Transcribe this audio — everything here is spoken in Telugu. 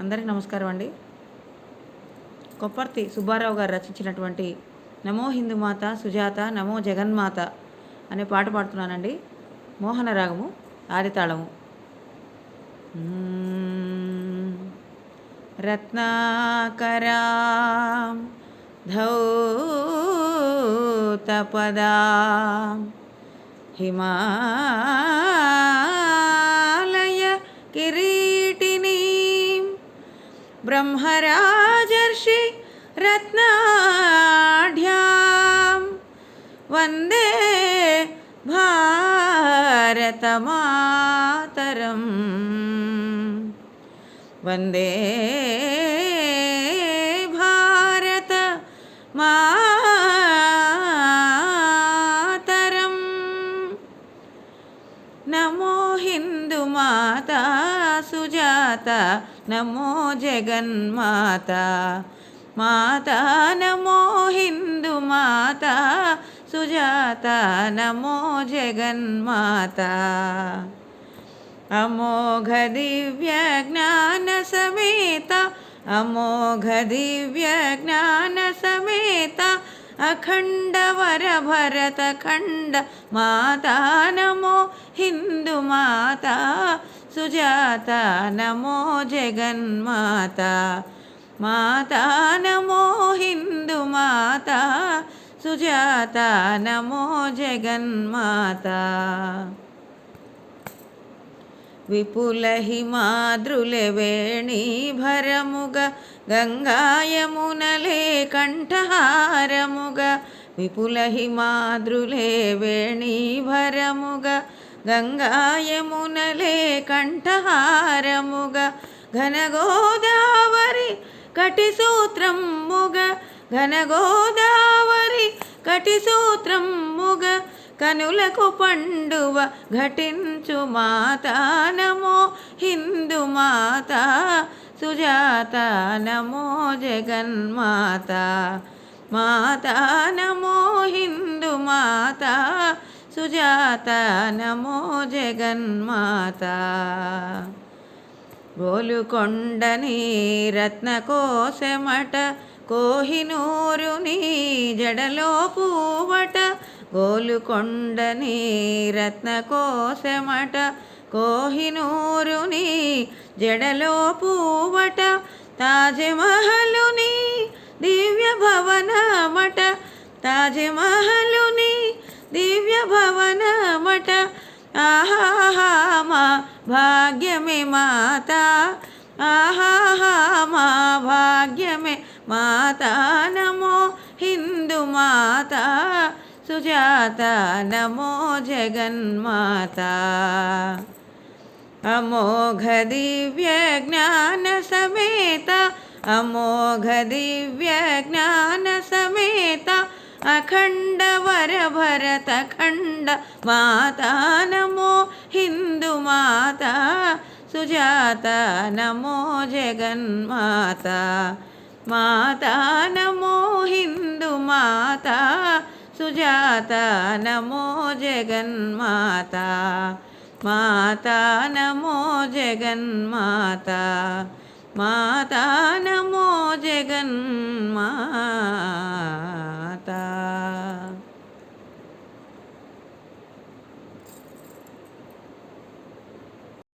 అందరికీ నమస్కారం అండి. కొప్పర్తి సుబ్బారావు గారు రచించినటువంటి నమో హిందుమాత సుజాత నమో జగన్మాత అనే పాట పాడుతున్నానండి. మోహన రాగము ఆదితాళము. రత్నాకరా ధౌతపదా హిమాలయ కిరీ ब्रह्मराजर्षि रत्नाढ्यां वंदे भारतमातरम्। वंदे సుజాత నమో జగన్మాత. మాత నమో హిందూ మాత సుజాత నమో జగన్మాత. అమోఘ దివ్య జ్ఞాన సమేత అమోఘ దివ్య జ్ఞాన సమేత అఖండ వర భరత ఖండ. మాతా నమో హిందూ మాత సుజాత నమో జగన్మాత. మాతా నమో హిందూ మాత. సుజాత నమో జగన్మాత. విపుల హిమాద్రులే వేణి భరముగ గంగాయమునలే కంఠహారముగ. విపుల హిమాద్రులే వేణి భరముగ గంగాయమునలే కంఠహారముగ ఘనగోదావరి కటిసూత్రముగ ఘనగోదావరి కటిసూత్రముగ కనులకు పండువ ఘటించు మాత నమో హిందూ మాత సుజాత నమో జగన్మాత మాత నమో హిందూ మాత సుజాత నమో జగన్మాత గోలుకొండని రత్నకోశమట కోహినూరుని జడలో పూవట గోలుకొండని రత్నకోశమట కోహినూరుని జడలో పూవట తాజ్మహలుని దివ్య భవనమట తాజ్మహలుని దివ్య భవనమట ఆహా మా భాగ్యమే మాత ఆహా మా భాగ్యమే మాత నమో హిందూ మాత సుజాత నమో జగన్మాత అమోఘ దివ్య జ్ఞాన సమేత అమోఘ దివ్య జ్ఞాన సమేత అఖండ వర భరత ఖండ మాతా నమో హిందూ మాత సుజాత నమో జగన్మాత మాతా నమో హిందూ మాత సుజాత నమో జగన్మాత మాతా నమో జగన్మాత మాతా నమో జగన్మా